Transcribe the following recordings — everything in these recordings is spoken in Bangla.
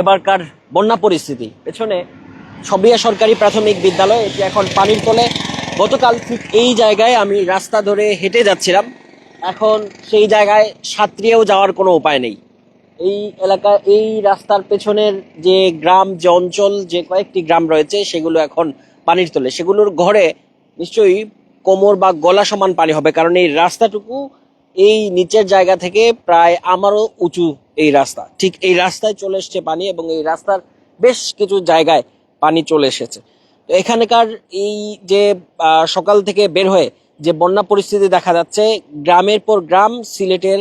এবারকার বন্যা পরিস্থিতি। পেছনে সবিয়া সরকারি প্রাথমিক বিদ্যালয়, এটি এখন পানির তলে। গতকাল ঠিক এই জায়গায় আমি রাস্তা ধরে হেঁটে যাচ্ছিলাম। এখন সেই জায়গায় সাঁতরিয়েও যাওয়ার কোনো উপায় নেই। এই এলাকা, এই রাস্তার পেছনের যে গ্রাম, যে অঞ্চল, যে কয়েকটি গ্রাম রয়েছে, সেগুলো এখন পানির তলে। সেগুলোর ঘরে নিশ্চয়ই কোমর বা গলা সমান পানি হবে, কারণ এই রাস্তাটুকু এই নিচের জায়গা থেকে প্রায় আমারও উঁচু এই রাস্তা। ঠিক এই রাস্তায় চলে এসছে পানি এবং এই রাস্তার বেশ কিছু জায়গায় পানি চলে এসেছে। তো এখানকার এই যে সকাল থেকে বের হয়ে যে বন্যা পরিস্থিতি দেখা যাচ্ছে, গ্রামের পর গ্রাম, সিলেটের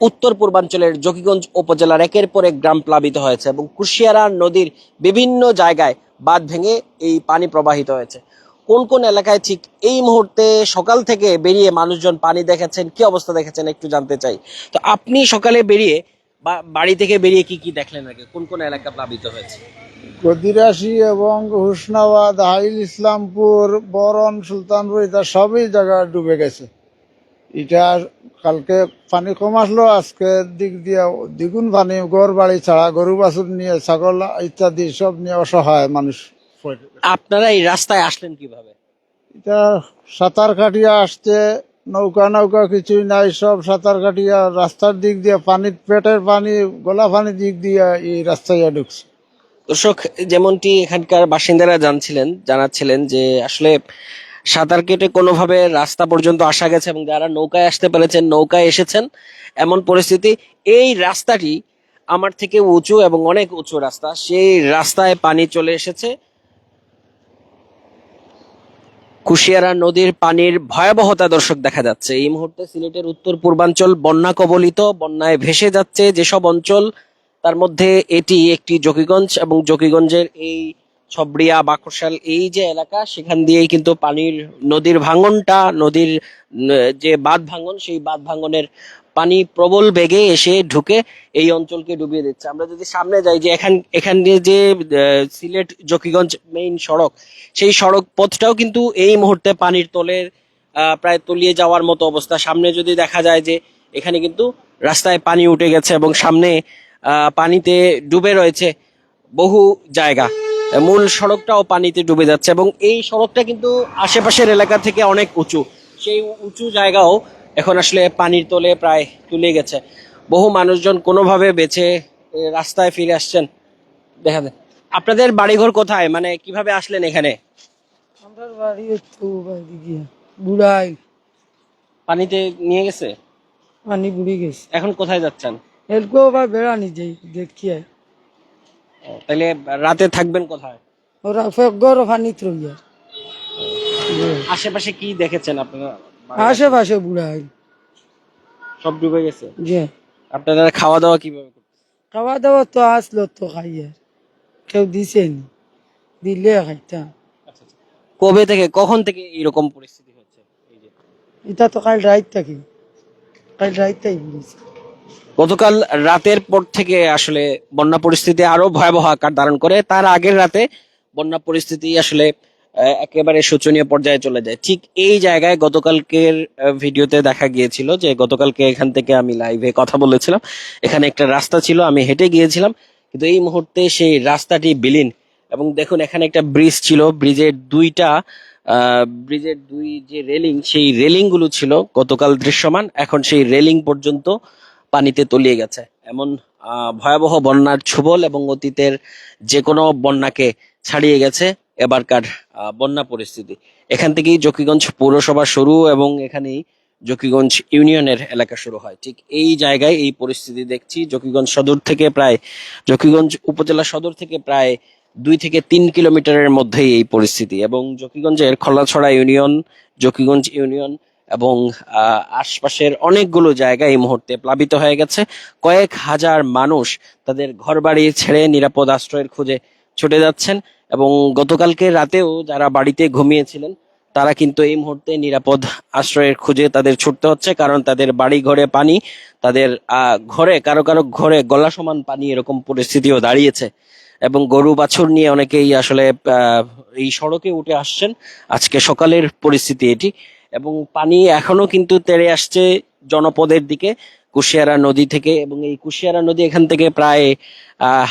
উত্তর পূর্বাঞ্চলের জকিগঞ্জ উপজেলার একের পর এক গ্রাম প্লাবিত হয়েছে এবং কুশিয়ারা নদীর বিভিন্ন জায়গায় বাঁধ ভেঙে এই পানি প্রবাহিত হয়েছে। কোন কোন এলাকায় ঠিক এই মুহূর্তে সকাল থেকে বেরিয়ে মানুষজন পানি দেখেছেন, কি অবস্থা দেখেছেন একটু জানতে চাই। তো আপনি সকালে বেরিয়ে বা বাড়ি থেকে বেরিয়ে কি কি দেখলেন আগে কোন কোন এলাকা প্লাবিত হয়েছে? গদিরাশি এবং হুসনাবাদ, হাইল, ইসলামপুর, বরন, সুলতানপুর, এটা সবই জায়গা ডুবে গেছে। এটা কালকে পানি কম আসলো, আজকে দিক দিয়ে দ্বিগুণ পানি, গড় বাড়ি ছাড়া গরু, বাছুর নিয়ে, ছাগল ইত্যাদি সব নিয়ে অসহায় মানুষ। আপনারা এই রাস্তায় আসলেন কীভাবে? এটা সাঁতার কাটিয়া আসছে নৌকা নৌকা কিছুই নাই সব সাঁতার কাটিয়া রাস্তার দিক দিয়ে পানির পেটের পানি গলা পানি দিক দিয়ে এই রাস্তায় ঢুকছে। দর্শক যেমনটি এখানকার বাসিন্দারা জানছিলেন জানাচ্ছিলেন যে আসলে সাঁতার কেটে কোনোভাবে রাস্তা পর্যন্ত আসা গেছে এবং যারা নৌকায় আসতে পেরেছেন নৌকায় এসেছেন এমন পরিস্থিতি। এই রাস্তাটি আমার থেকে উঁচু এবং অনেক উঁচু রাস্তা। সেই রাস্তায় পানি চলে এসেছে। কুশিয়ারা নদীর পানির ভয়াবহতা দর্শক দেখা যাচ্ছে। এই মুহূর্তে সিলেটের উত্তর পূর্বাঞ্চল বন্যা কবলিত, বন্যায় ভেসে যাচ্ছে যেসব অঞ্চল। তার মধ্যে এটি একটি জকিগঞ্জ এবং জকিগঞ্জের এই ছবড়িয়া বাকশাল এই যে এলাকা, সেখান দিয়েই কিন্তু পানির নদীর ভাঙনটা, নদীর যে বাঁধ ভাঙন, সেই বাঁধ ভাঙনের পানি প্রবল বেগে এসে ঢুকে এই অঞ্চলকে ডুবিয়ে দিচ্ছে। আমরা যদি সামনে যাই যে এখান এখান দিয়ে যে সিলেট জকিগঞ্জ মেইন সড়ক, সেই সড়ক পথটাও কিন্তু এই মুহূর্তে পানির তলের প্রায় তলিয়ে যাওয়ার মতো অবস্থা। সামনে যদি দেখা যায় যে এখানে কিন্তু রাস্তায় পানি উঠে গেছে এবং সামনে পানিতে ডুবে রয়েছে বহু জায়গা। মূল সড়কটাও পানিতে ডুবে যাচ্ছে এবং এই সড়কটা কিন্তু আশেপাশের এলাকা থেকে অনেক উঁচু। সেই উঁচু জায়গাও এখন আসলে পানির তলে প্রায় তুলে গেছে। বহু মানুষজন কোনোভাবে বেঁচে এ, রাস্তায় ফিরে আসছেন। দেখা যায় আপনাদের বাড়িঘর কোথায়? মানে কীভাবে আসলেন এখানে? আমার বাড়ি একটু বুড়াই। পানিতে নিয়ে গেছে? পানি বুড়ি গেছে। এখন কোথায় যাচ্ছেন? এলকো বা বেড়ানি যাই দেখিয়া ও, তাহলে রাতে থাকবেন কোথায়? ওরা গর পানি ত্রইয়া আশেপাশে কি দেখেছেন আপনারা? আশেপাশে বুড়াই সব ডুবে গেছে? যে আপনারা খাওয়া দাওয়া কীভাবে খাওয়া দাওয়া তো আসলো তো খাইয়া। কেউ দিছেনি। দিলে খাইতাম আচ্ছা, আচ্ছা। কবে থেকে কখন থেকে এরকম পরিস্থিতি হচ্ছে এই এটা তো কাল রাইত থাকি। কাল রাইত তাই বুড়িছে গতকাল রাতের পর থেকে আসলে বন্যা পরিস্থিতি আরও ভয়াবহ আকার ধারণ করে। তার আগের রাতে বন্যা পরিস্থিতি আসলে একেবারে শোচনীয় পর্যায়ে চলে যায়। ঠিক এই জায়গায় গতকালকের ভিডিওতে দেখা গিয়েছিল যে গতকালকে এখান থেকে আমি লাইভে কথা বলেছিলাম। এখানে একটা রাস্তা ছিল, আমি হেঁটে গিয়েছিলাম। কিন্তু এই মুহূর্তে সেই রাস্তাটি বিলীন। এবং দেখুন, এখানে একটা ব্রিজ ছিল। ব্রিজের দুইটা ব্রিজের দুই যে রেলিং সেই রেলিংগুলো ছিল গতকাল দৃশ্যমান। এখন সেই রেলিং পর্যন্ত পানিতে তলিয়ে গেছে। এমন ভয়াবহ বন্যার ছুবল এবং অতীতের যে কোনো বন্যাকে ছাড়িয়ে গেছে। এবারকার বন্যা পরিস্থিতি। এখান থেকেই জকিগঞ্জ পৌরসভা শুরু এবং এখানেই জকিগঞ্জ ইউনিয়নের এলাকা শুরু হয়। ঠিক এই জায়গায় এই পরিস্থিতি দেখছি। জকিগঞ্জ সদর থেকে প্রায়, জকিগঞ্জ উপজেলা সদর থেকে প্রায় দুই থেকে তিন কিলোমিটারের মধ্যেই এই পরিস্থিতি এবং জকিগঞ্জের খোলাছড়া ইউনিয়ন, জকিগঞ্জ ইউনিয়ন এবং আশপাশের অনেকগুলো জায়গা এই মুহূর্তে প্লাবিত হয়ে গেছে। কয়েক হাজার মানুষ তাদের ঘরবাড়ি ছেড়ে নিরাপদ আশ্রয়ের খোঁজে ছুটে যাচ্ছেন এবং গতকালকে রাতেও যারা বাড়িতে ঘুমিয়েছিলেন, তারা কিন্তু এই মুহূর্তে নিরাপদ আশ্রয়ের খুঁজে তাদের ছুটতে হচ্ছে, কারণ তাদের বাড়ি ঘরে পানি, তাদের ঘরে, কারও কারও ঘরে গলা সমান পানি এরকম পরিস্থিতিও দাঁড়িয়েছে। এবং গরু বাছুর নিয়ে অনেকেই আসলে এই সড়কে উঠে আসছেন। আজকে সকালের পরিস্থিতি এটি। এবং পানি এখনও কিন্তু তেড়ে আসছে জনপদের দিকে। কুশিয়ারা নদী থেকে এবং এই কুশিয়ারা নদী এখান থেকে প্রায়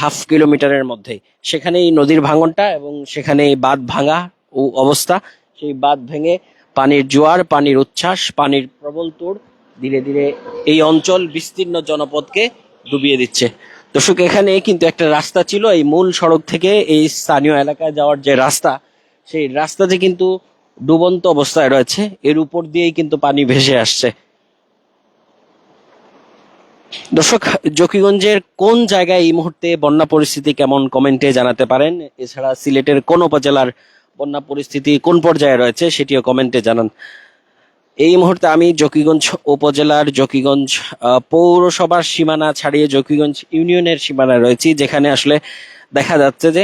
হাফ কিলোমিটারের মধ্যে। সেখানে এই নদীর ভাঙনটা এবং সেখানে বাঁধ ভাঙা ও অবস্থা। সেই বাঁধ ভেঙে পানির জোয়ার, পানির উচ্ছ্বাস, পানির প্রবল তোড় ধীরে ধীরে এই অঞ্চল বিস্তীর্ণ জনপদকে ডুবিয়ে দিচ্ছে। দর্শক, এখানে কিন্তু একটা রাস্তা ছিল, এই মূল সড়ক থেকে এই স্থানীয় এলাকায় যাওয়ার যে রাস্তা, সেই রাস্তাতে কিন্তু ডুবন্ত অবস্থায় রয়েছে। এর উপর দিয়েই কিন্তু পানি ভেসে আসছে। দর্শক, জকিগঞ্জের কোন জায়গায় এই মুহূর্তে বন্যা পরিস্থিতি কেমন কমেন্টে জানাতে পারেন। এছাড়া সিলেটের কোন উপজেলার বন্যা পরিস্থিতি কোন পর্যায়ে রয়েছে সেটিও কমেন্টে জানান। এই মুহূর্তে আমি জকিগঞ্জ উপজেলার জকিগঞ্জ পৌরসভার সীমানা ছাড়িয়ে জকিগঞ্জ ইউনিয়নের সীমানায় রয়েছি, যেখানে আসলে দেখা যাচ্ছে যে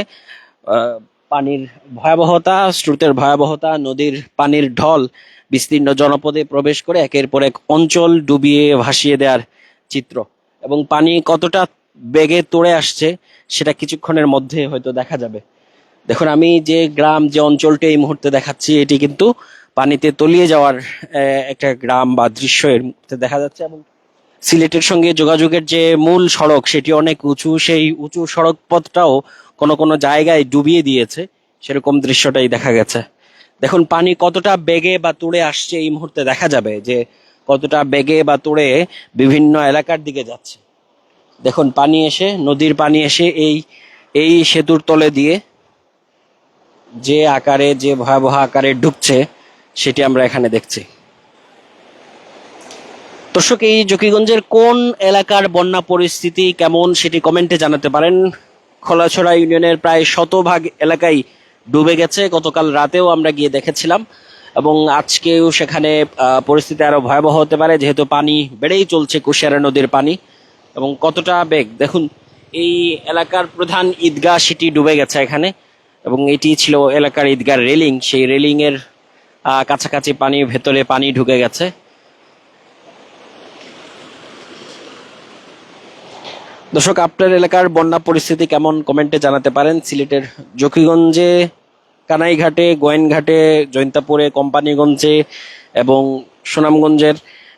পানির ভয়াবহতা, স্রোতের ভয়াবহতা, নদীর পানির ঢল, বিস্তীর্ণ জনপদে প্রবেশ করে একের পর এক অঞ্চল ডুবিয়ে ভাসিয়ে দেওয়ার চিত্র। এবং পানি কতটা বেগে তোড়ে আসছে, সেটা কিছুক্ষণের মধ্যে হয়তো দেখা যাবে। দেখুন, আমি যে গ্রাম, যে অঞ্চলটি এই মুহূর্তে দেখাচ্ছি, এটি কিন্তু পানিতে তলিয়ে যাওয়ার একটা গ্রাম বা দৃশ্য এর মধ্যে দেখা যাচ্ছে। এবং সিলেটের সঙ্গে যোগাযোগের যে মূল সড়ক, সেটি অনেক উঁচু। সেই উঁচু সড়ক পথটাও কোনো কোনো জায়গায় ডুবিয়ে দিয়েছে। সেরকম দৃশ্যটাই দেখা গেছে। দেখুন, পানি কতটা বেগে বা তুড়ে আসছে এই মুহূর্তে দেখা যাবে যে কতটা বেগে বা তুড়ে বিভিন্ন এলাকার দিকে যাচ্ছে। দেখুন, পানি এসে, নদীর পানি এসে এই এই সেতুর তলে দিয়ে যে আকারে, যে ভয়াবহ আকারে ঢুকছে সেটি আমরা এখানে দেখছি। দর্শক, এই জকিগঞ্জের কোন এলাকার বন্যা পরিস্থিতি কেমন সেটি কমেন্টে জানাতে পারেন। খোলাছড়া ইউনিয়নের প্রায় শতভাগ এলাকায় ডুবে গেছে। গতকাল রাতেও আমরা গিয়ে দেখেছিলাম। এবং আজকেও সেখানে পরিস্থিতি আরও ভয়াবহ হতে পারে, যেহেতু পানি বেড়েই চলছে কুশিয়ারা নদীর পানি। এবং কতটা বেগ? দেখুন, এই এলাকার প্রধান ঈদগাহ সেটি ডুবে গেছে এখানে, এবং এটি ছিল এলাকার ঈদগাহ রেলিং। সেই রেলিং এর কাছাকাছি পানি, ভেতরে পানি ঢুকে গেছে। দর্শক, আপনার এলাকার বন্যা পরিস্থিতি কেমন? কমেন্টে জানাতে পারেন। সিলেটের জকিগঞ্জে কানাইঘাটে, গোয়েনঘাটে, জৈন্তাপুরে, কোম্পানিগঞ্জে এবং সুনামগঞ্জের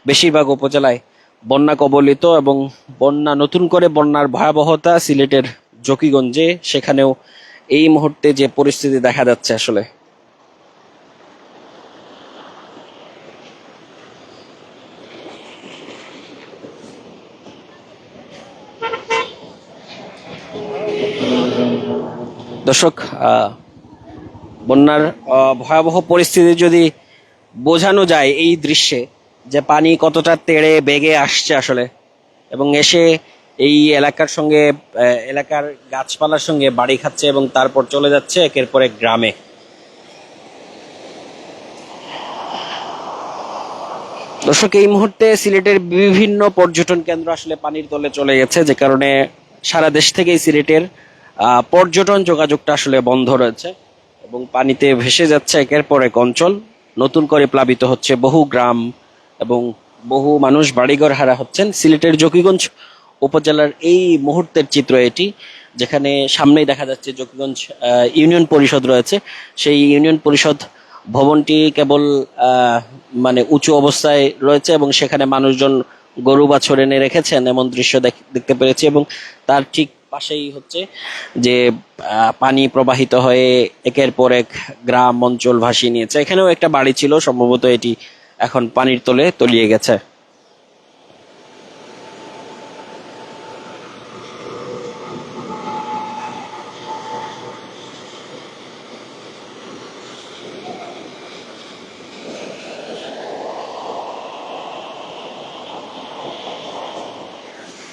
বেশিরভাগ উপজেলায় বন্যা কবলিত এবং বন্যা, নতুন করে বন্যার ভয়াবহতা সিলেটের জকিগঞ্জে, সেখানেও এই মুহূর্তে যে পরিস্থিতি দেখা যাচ্ছে আসলে। দর্শক বন্যার ভয়াবহ পরিস্থিতি যদি বোঝানো যায় এই দৃশ্যে, যে পানি কতটা তেড়ে বেগে আসছে আসলে, এবং এসে এই এলাকার সঙ্গে এলাকার গাছপালার সঙ্গে বাড়ি খাচ্ছে এবং তারপর চলে যাচ্ছে একের পর গ্রামে। দর্শক, এই মুহূর্তে সিলেটের বিভিন্ন পর্যটন কেন্দ্র আসলে পানির তলে চলে গেছে, যে কারণে সারা দেশ থেকেই সিলেটের পর্যটন যোগাযোগটা আসলে বন্ধ রয়েছে। এবং পানিতে ভেসে যাচ্ছে একের পর এক অঞ্চল। নতুন করে প্লাবিত হচ্ছে বহু গ্রাম এবং বহু মানুষ বাড়িঘর হারা হচ্ছেন। সিলেটের জকিগঞ্জ উপজেলার এই মুহূর্তের চিত্র এটি, যেখানে সামনেই দেখা যাচ্ছে জকিগঞ্জ ইউনিয়ন পরিষদ রয়েছে। সেই ইউনিয়ন পরিষদ ভবনটি কেবল মানে উঁচু অবস্থায় রয়েছে এবং সেখানে মানুষজন গরু বাছর এনে রেখেছেন এমন দৃশ্য দেখ- দেখতে পেরেছি এবং তার ঠিক পাশেই হচ্ছে যে পানি প্রবাহিত হয়ে একের পর এক গ্রাম অঞ্চল ভাসিয়ে নিয়েছে। এখানেও একটা বাড়ি ছিল, সম্ভবত এটি এখন পানির তলে তলিয়ে গেছে।